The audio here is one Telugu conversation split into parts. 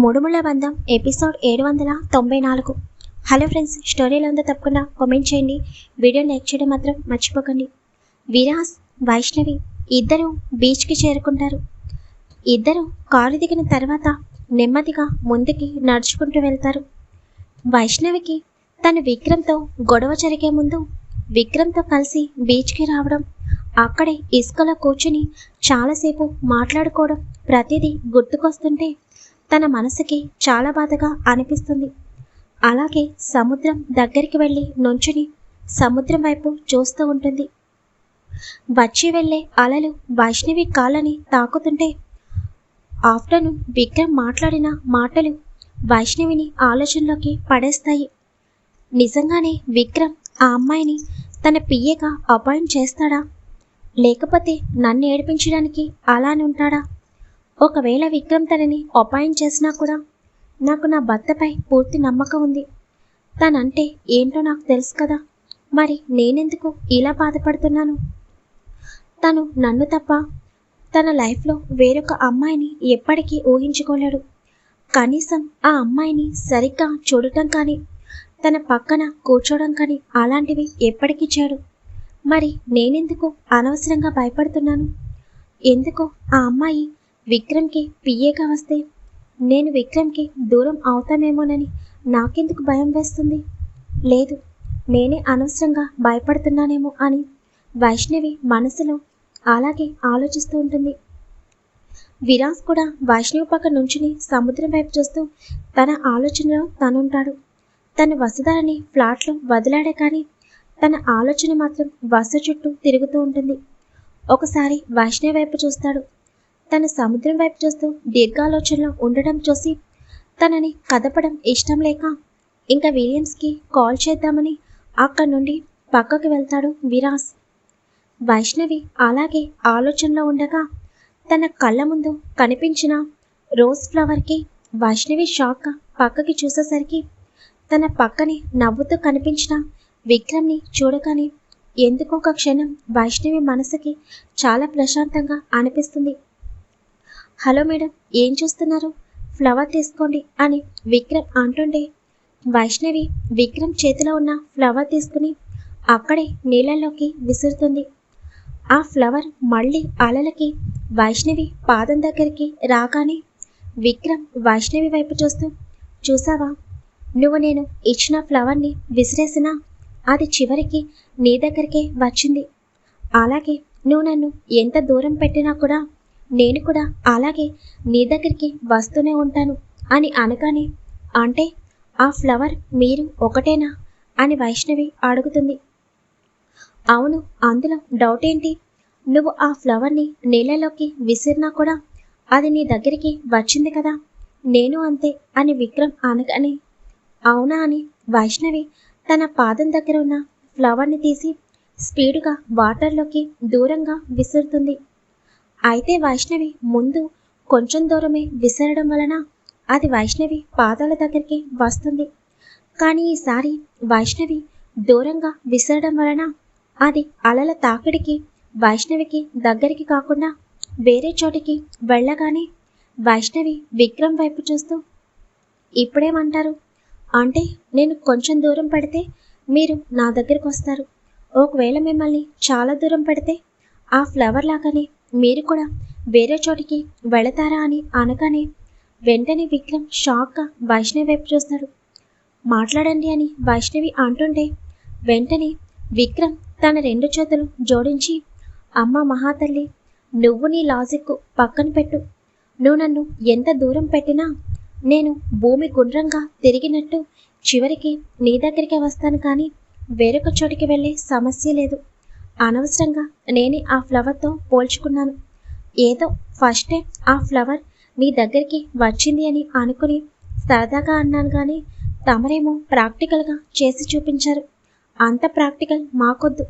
మూడుముళ్ళ బంధం ఎపిసోడ్ ఏడు వందల తొంభై నాలుగు. హలో ఫ్రెండ్స్ స్టోరీలో ఉందో తప్పకుండా కామెంట్ చేయండి. వీడియో లైక్ చేయడం మాత్రం మర్చిపోకండి. విరాస్ వైష్ణవి ఇద్దరు బీచ్కి చేరుకుంటారు. ఇద్దరు కారు దిగిన తర్వాత నెమ్మదిగా ముందుకి నడుచుకుంటూ వెళ్తారు. వైష్ణవికి తను విక్రమ్తో గొడవ జరిగే ముందు విక్రమ్తో కలిసి బీచ్కి రావడం అక్కడే ఇసుకలో కూర్చుని చాలాసేపు మాట్లాడుకోవడం ప్రతిదీ గుర్తుకొస్తుంటే తన మనసుకి చాలా బాధగా అనిపిస్తుంది. అలాగే సముద్రం దగ్గరికి వెళ్ళి నుంచుని సముద్రం వైపు చూస్తూ ఉంటుంది. వచ్చి వెళ్ళే అలలు వైష్ణవి కాళ్ళని తాకుతుంటే ఆఫ్టర్నూన్ విక్రమ్ మాట్లాడిన మాటలు వైష్ణవిని ఆలోచనలోకి పడేస్తాయి. నిజంగానే విక్రమ్ ఆ అమ్మాయిని తన పియ్యగా అపాయింట్ చేస్తాడా? లేకపోతే నన్ను ఏడిపించడానికి అలానే ఉంటాడా? ఒకవేళ విక్రమ్ తనని అపాయింట్ చేసినా కూడా నాకు నా భర్తపై పూర్తి నమ్మకం ఉంది. తనంటే ఏంటో నాకు తెలుసు కదా. మరి నేనెందుకు ఇలా బాధపడుతున్నాను? తను నన్ను తప్ప తన లైఫ్లో వేరొక అమ్మాయిని ఎప్పటికీ ఊహించుకోలేడు. కనీసం ఆ అమ్మాయిని సరిగ్గా చూడటం కానీ తన పక్కన కూర్చోవడం కానీ అలాంటివి ఎప్పటికీ చేయడు. మరి నేనెందుకు అనవసరంగా భయపడుతున్నాను? ఎందుకు ఆ అమ్మాయి విక్రమ్కి పిఏగా వస్తే నేను విక్రమ్కి దూరం అవుతామేమోనని నాకెందుకు భయం వేస్తుంది? లేదు నేనే అనవసరంగా భయపడుతున్నానేమో అని వైష్ణవి మనసులో అలాగే ఆలోచిస్తూ ఉంటుంది. విరాజ్ కూడా వైష్ణవి పక్క నుంచుని సముద్రం వైపు చూస్తూ తన ఆలోచనలో తనుంటాడు. తన వసుధారని ఫ్లాట్లో వదిలాడే కానీ తన ఆలోచన మాత్రం వసు చుట్టూ తిరుగుతూ ఉంటుంది. ఒకసారి వైష్ణవి వైపు చూస్తాడు. తన సముద్రం వైపు చూస్తూ దీర్ఘాలోచనలో ఉండడం చూసి తనని కదపడం ఇష్టం లేక ఇంకా విలియమ్స్కి కాల్ చేద్దామని అక్కడి నుండి పక్కకు వెళ్తాడు విరాస్. వైష్ణవి అలాగే ఆలోచనలో ఉండగా తన కళ్ళ ముందు కనిపించిన రోజ్ ఫ్లవర్కి వైష్ణవి షాక్ పక్కకి చూసేసరికి తన పక్కనే నవ్వుతూ కనిపించిన విక్రమ్ని చూడగానే ఎందుకో ఒక క్షణం వైష్ణవి మనసుకి చాలా ప్రశాంతంగా అనిపిస్తుంది. హలో మేడం ఏం చూస్తున్నారు? ఫ్లవర్ తీసుకోండి అని విక్రమ్ అంటుండే వైష్ణవి విక్రమ్ చేతిలో ఉన్న ఫ్లవర్ తీసుకుని అక్కడే నీళ్ళల్లోకి విసురుతుంది. ఆ ఫ్లవర్ మళ్ళీ అలలకి వైష్ణవి పాదం దగ్గరికి రాగానే విక్రమ్ వైష్ణవి వైపు చూస్తూ చూసావా? నువ్వు నేను ఇచ్చిన ఫ్లవర్ని విసిరేసినా అది చివరికి నీ దగ్గరికే వచ్చింది. అలాగే నువ్వు నన్ను ఎంత దూరం పెట్టినా కూడా నేను కూడా అలాగే నీ దగ్గరికి వస్తూనే ఉంటాను అని అనగానే అంటే ఆ ఫ్లవర్ మీరు ఒకటేనా? అని వైష్ణవి అడుగుతుంది. అవును అందులో డౌట్ ఏంటి? నువ్వు ఆ ఫ్లవర్ని నీళ్ళలోకి విసిరినా కూడా అది నీ దగ్గరికి వచ్చింది కదా? నేను అంతే అని విక్రమ్ అనగానే అవునా అని వైష్ణవి తన పాదం దగ్గర ఉన్న ఫ్లవర్ని తీసి స్పీడుగా వాటర్లోకి దూరంగా విసురుతుంది. అయితే వైష్ణవి ముందు కొంచెం దూరమే విసరడం వలన అది వైష్ణవి పాదాల దగ్గరికి వస్తుంది. కానీ ఈసారి వైష్ణవి దూరంగా విసరడం వలన అది అలల తాకిడికి వైష్ణవికి దగ్గరికి కాకుండా వేరే చోటికి వెళ్ళగానే వైష్ణవి విక్రమ్ వైపు చూస్తూ ఇప్పుడేమంటారు? అంటే నేను కొంచెం దూరం పెడితే మీరు నా దగ్గరికి వస్తారు. ఒకవేళ మిమ్మల్ని చాలా దూరం పెడితే ఆ ఫ్లవర్ లాగానే మీరు కూడా వేరే చోటికి వెళతారా అని అనగానే వెంటనే విక్రమ్ షాక్గా వైష్ణవి వైపు చూస్తాడు మాట్లాడండి అని వైష్ణవి అంటుంటే వెంటనే విక్రమ్ తన రెండు చేతులు జోడించి అమ్మ మహాతల్లి నువ్వు నీ లాజిక్ పక్కన పెట్టు. నువ్వు నన్ను ఎంత దూరం పెట్టినా నేను భూమి గుండ్రంగా తిరిగినట్టు చివరికి నీ దగ్గరికే వస్తాను కానీ వేరొక చోటికి వెళ్ళే సమస్య లేదు. అనవసరంగా నేనే ఆ ఫ్లవర్తో పోల్చుకున్నాను. ఏదో ఫస్ట్ టైం ఆ ఫ్లవర్ నీ దగ్గరికి వచ్చింది అని అనుకుని సరదాగా అన్నాను కానీ తమరేమో ప్రాక్టికల్గా చేసి చూపించారు. అంత ప్రాక్టికల్ మాకొద్దు.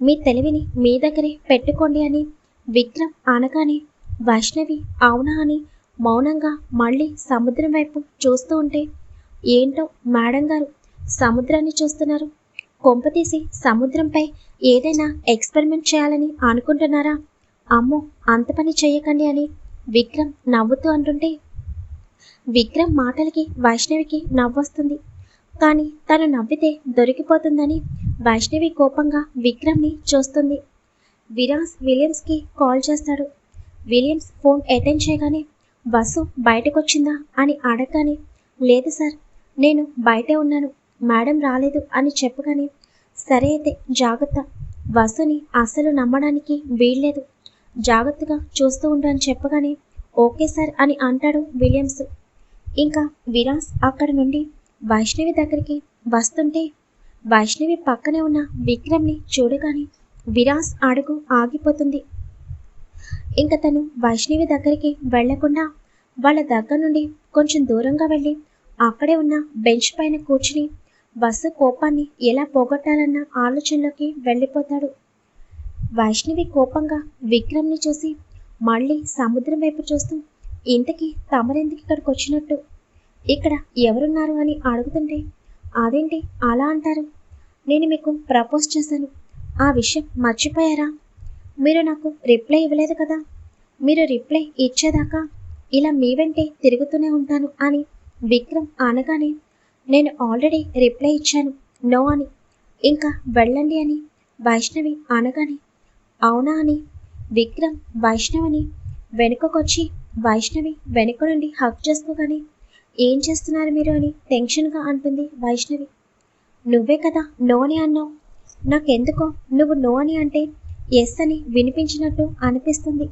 మీ తెలివిని మీ దగ్గరే పెట్టుకోండి అని విక్రమ్ అనగానే వైష్ణవి అవునా అని మౌనంగా మళ్ళీ సముద్రం వైపు చూస్తూ ఉంటే ఏంటో మేడం గారు సముద్రాన్ని చూస్తున్నారు. కొంపతీసి సముద్రంపై ఏదైనా ఎక్స్పెరిమెంట్ చేయాలని అనుకుంటున్నారా? అమ్మో అంత పని చేయకండి అని విక్రమ్ నవ్వుతూ అంటుంటే విక్రమ్ మాటలకి వైష్ణవికి నవ్వొస్తుంది. కానీ తను నవ్వితే దొరికిపోతుందని వైష్ణవి కోపంగా విక్రమ్ని చూస్తుంది. విరాస్ విలియమ్స్కి కాల్ చేస్తాడు. విలియమ్స్ ఫోన్ అటెండ్ చేయగానే బస్సు బయటకొచ్చిందా? అని అడగగానే లేదు సార్ నేను బయటే ఉన్నాను. మేడం రాలేదు అని చెప్పగానే సరే అయితే జాగ్రత్త. వసుని అసలు నమ్మడానికి వీల్లేదు. జాగ్రత్తగా చూస్తూ ఉండు అని చెప్పగానే ఓకే సార్ అని అంటాడు విలియమ్స్. ఇంకా విరాస్ అక్కడ నుండి వైష్ణవి దగ్గరికి వస్తుంటే వైష్ణవి పక్కనే ఉన్న విక్రమ్ని చూడగానే విరాస్ అడుగు ఆగిపోతుంది. ఇంకా తను వైష్ణవి దగ్గరికి వెళ్ళకుండా వాళ్ళ దగ్గర నుండి కొంచెం దూరంగా వెళ్ళి అక్కడే ఉన్న బెంచ్ పైన కూర్చుని బస్సు కోపాన్ని ఎలా పోగొట్టాలన్న ఆలోచనలోకి వెళ్ళిపోతాడు. వైష్ణవి కోపంగా విక్రమ్ని చూసి మళ్ళీ సముద్రం వైపు చూస్తూ ఇంతకీ తమరెందుకు ఇక్కడికి వచ్చినట్టు? ఇక్కడ ఎవరున్నారు అని అడుగుతుంటే అదేంటి అలా అంటారు? నేను మీకు ప్రపోజ్ చేశాను. ఆ విషయం మర్చిపోయారా? మీరు నాకు రిప్లై ఇవ్వలేదు కదా? మీరు రిప్లై ఇచ్చేదాకా ఇలా మీ వెంటే తిరుగుతూనే ఉంటాను అని విక్రమ్ అనగానే నేను ఆల్రెడీ రిప్లై ఇచ్చాను. నో అని. ఇంకా వెళ్ళండి అని. వైష్ణవి అనగానే అవునా అని. విక్రమ్ వైష్ణవిని. వెనుకకొచ్చి వైష్ణవి వెనుక నుండి హక్ చేసుకోగానే ఏం చేస్తున్నారు మీరు అని టెన్షన్గా అంటుంది వైష్ణవి. నువ్వే కదా నో అని అన్నావు. నాకెందుకో? నువ్వు నో అని అంటే ఎస్ అని వినిపించినట్టు అనిపిస్తుంది.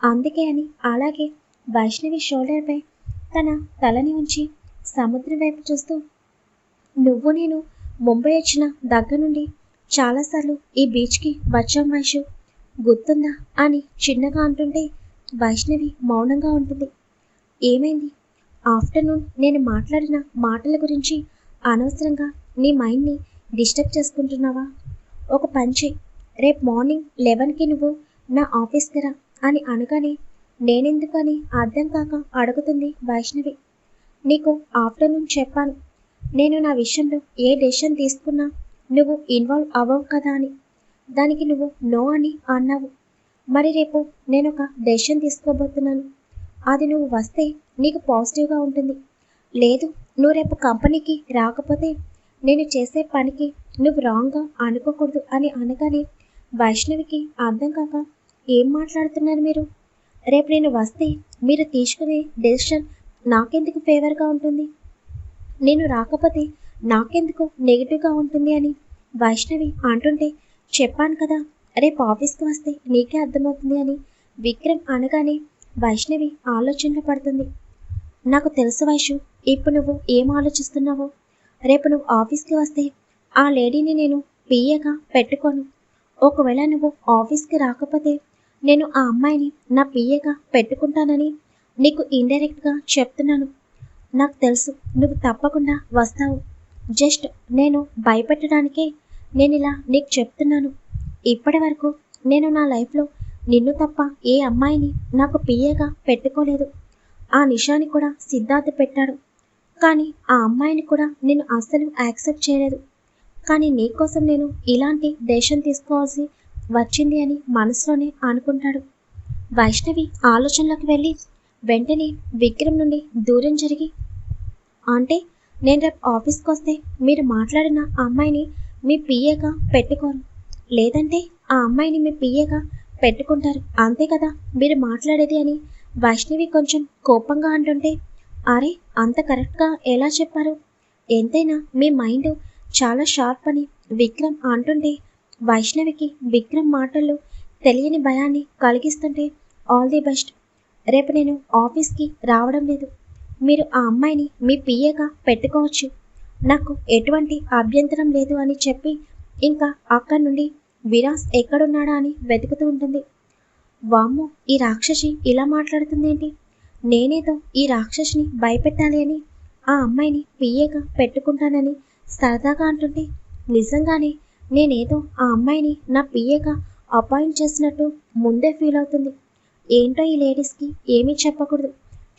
అందుకే అని అలాగే వైష్ణవి షోల్డర్పై తన తలని ఉంచి సముద్రం వైపు చూస్తూ నువ్వు నేను ముంబై వచ్చిన దగ్గర నుండి చాలాసార్లు ఈ బీచ్కి వచ్చాం వైషు గుర్తుందా అని చిన్నగా అంటుంటే వైష్ణవి మౌనంగా ఉంటుంది. ఏమైంది? ఆఫ్టర్నూన్ నేను మాట్లాడిన మాటల గురించి అనవసరంగా నీ మైండ్ని డిస్టర్బ్ చేసుకుంటున్నావా? ఒక పంచే రేపు మార్నింగ్ లెవెన్కి నువ్వు నా ఆఫీస్కి రా అని అనగానే నేనెందుకని అర్థం కాక అడుగుతుంది వైష్ణవి. నీకు ఆఫ్టర్నూన్ చెప్పాను. నేను నా విషయంలో ఏ డెసిషన్ తీసుకున్నా నువ్వు ఇన్వాల్వ్ అవ్వవు కదా అని. దానికి నువ్వు నో అని అన్నావు. మరి రేపు నేను ఒక డెసిషన్ తీసుకోబోతున్నాను. అది నువ్వు వస్తే నీకు పాజిటివ్గా ఉంటుంది. లేదు నువ్వు రేపు కంపెనీకి రాకపోతే నేను చేసే పనికి నువ్వు రాంగ్గా అనుకోకూడదు అని అనగానే వైష్ణవికి అర్థం కాక ఏం మాట్లాడుతున్నారు మీరు? రేపు నేను వస్తే మీరు తీసుకునే డెసిషన్ నాకెందుకు ఫేవర్గా ఉంటుంది? నేను రాకపోతే నాకెందుకు నెగిటివ్గా ఉంటుంది అని? వైష్ణవి అంటుంటే చెప్పాను కదా రేపు ఆఫీస్కి వస్తే నీకే అర్థమవుతుంది అని విక్రమ్ అనగానే వైష్ణవి ఆలోచనలో పడుతుంది. నాకు తెలుసు వైషు ఇప్పుడు నువ్వు ఏం ఆలోచిస్తున్నావో? రేపు నువ్వు ఆఫీస్కి వస్తే ఆ లేడీని నేను పిఏగా పెట్టుకోను. ఒకవేళ నువ్వు ఆఫీస్కి రాకపోతే నేను ఆ అమ్మాయిని నా పిఏగా పెట్టుకుంటానని నీకు ఇండైరెక్ట్గా చెప్తున్నాను. నాకు తెలుసు. నువ్వు తప్పకుండా వస్తావు. జస్ట్ నేను భయపెట్టడానికే నేను ఇలా నీకు చెప్తున్నాను. ఇప్పటి వరకు నేను నా లైఫ్లో నిన్ను తప్ప ఏ అమ్మాయిని నాకు పియ్యగా పెట్టుకోలేదు. ఆ నిషాని కూడా సిద్ధార్థ పెట్టాడు. కానీ ఆ అమ్మాయిని కూడా నేను అస్సలు యాక్సెప్ట్ చేయలేదు. కానీ నీకోసం నేను ఇలాంటి దేశం తీసుకోవాల్సి వచ్చింది అని మనసులోనే అనుకుంటాడు. వైష్ణవి ఆలోచనలోకి వెళ్ళి వెంటనే విక్రమ్ నుండి దూరం జరిగి అంటే నేను రేపు ఆఫీస్కి వస్తే మీరు మాట్లాడిన ఆ అమ్మాయిని మీ పిఏగా పెట్టుకోరు. లేదంటే ఆ అమ్మాయిని మీ పిఏగా పెట్టుకుంటారు. అంతే కదా మీరు మాట్లాడేది అని వైష్ణవి కొంచెం కోపంగా అంటుంటే అరే అంత కరెక్ట్గా ఎలా చెప్పారు? ఎంతైనా మీ మైండ్ చాలా షార్ప్ అని విక్రమ్ అంటుంటే వైష్ణవికి విక్రమ్ మాటల్లో తెలియని భయాన్ని కలిగిస్తుంటే ఆల్ ది బెస్ట్ రేపు నేను ఆఫీస్కి రావడం లేదు. మీరు ఆ అమ్మాయిని మీ పిఏగా పెట్టుకోవచ్చు. నాకు ఎటువంటి అభ్యంతరం లేదు అని చెప్పి ఇంకా అక్కడి నుండి విరాస్ ఎక్కడున్నాడా అని వెతుకుతూ ఉంటుంది. వామ్మో ఈ రాక్షసి ఇలా మాట్లాడుతుందేంటి నేనేదో ఈ రాక్షసిని భయపెట్టాలి అని ఆ అమ్మాయిని పిఏగా పెట్టుకుంటానని సరదాగా అంటుంటే నిజంగానే నేనేదో ఆ అమ్మాయిని నా పిఏగా అపాయింట్ చేసినట్టు ముందే ఫీల్ అవుతుంది. ఏంటో ఈ లేడీస్కి ఏమీ చెప్పకూడదు.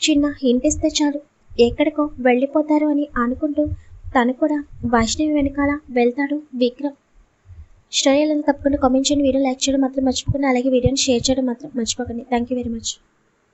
చిన్న హింట్ ఇస్తే చాలు. ఎక్కడికో వెళ్ళిపోతారు అని అనుకుంటూ తను కూడా వైష్ణవి వెనకాల వెళ్తాడు విక్రమ్. స్టోరీ ఎలా తప్పకుండా కామెంట్ చేయండి. వీడియో లైక్ చేయడం మాత్రం మర్చిపోకండి. అలాగే వీడియోని షేర్ చేయడం మాత్రం మర్చిపోకండి. Thank you very much